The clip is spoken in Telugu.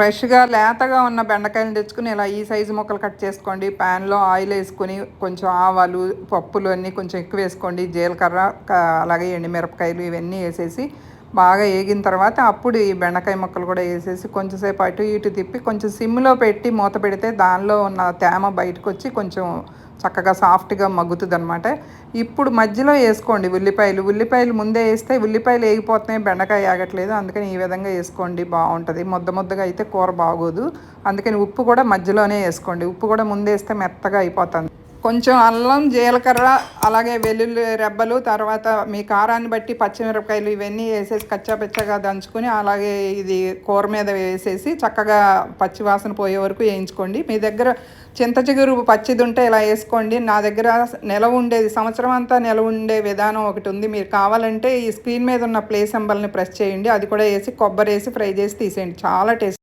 ఫ్రెష్గా లేతగా ఉన్న బెండకాయలు తెచ్చుకుని ఇలా ఈ సైజు ముక్కలు కట్ చేసుకోండి. ప్యాన్లో ఆయిల్ వేసుకుని కొంచెం ఆవాలు పప్పులు అన్నీ కొంచెం ఎక్కువ వేసుకోండి. జీలకర్ర అలాగే ఎండుమిరపకాయలు ఇవన్నీ వేసేసి బాగా వేగిన తర్వాత అప్పుడు ఈ బెండకాయ ముక్కలు కూడా వేసేసి కొంచెంసేపు అటు ఇటు తిప్పి కొంచెం సిమ్లో పెట్టి మూత పెడితే దానిలో ఉన్న తేమ బయటకు వచ్చి కొంచెం చక్కగా సాఫ్ట్గా మగ్గుతుంది అనమాట ఇప్పుడు మధ్యలో వేసుకోండి ఉల్లిపాయలు. ఉల్లిపాయలు ముందే వేస్తే ఉల్లిపాయలు వేగిపోతున్నాయి బెండకాయ ఆగట్లేదు. అందుకని ఈ విధంగా వేసుకోండి బాగుంటుంది. ముద్ద ముద్దగా అయితే కూర బాగోదు. అందుకని ఉప్పు కూడా మధ్యలోనే వేసుకోండి. ఉప్పు కూడా ముందే వేస్తే మెత్తగా అయిపోతుంది కొంచెం అల్లం జీలకర్ర అలాగే వెల్లుల్లి రెబ్బలు తర్వాత మీ కారాన్ని బట్టి పచ్చిమిరపకాయలు ఇవన్నీ వేసేసి కచ్చాపిచ్చగా దంచుకొని అలాగే ఇది కూర మీద వేసేసి చక్కగా పచ్చి వాసన పోయే వరకు వేయించుకోండి. మీ దగ్గర చింత చిగురు పచ్చిది ఉంటే ఇలా వేసుకోండి. నా దగ్గర నిలవ ఉండేది సంవత్సరం అంతా నిలవ ఉండే విధానం ఒకటి ఉంది. మీరు కావాలంటే ఈ స్క్రీన్ మీద ఉన్న ప్లే సింబల్ని ప్రెస్ చేయండి. అది కూడా వేసి కొబ్బరి వేసి ఫ్రై చేసి తీసేయండి. చాలా టేస్ట్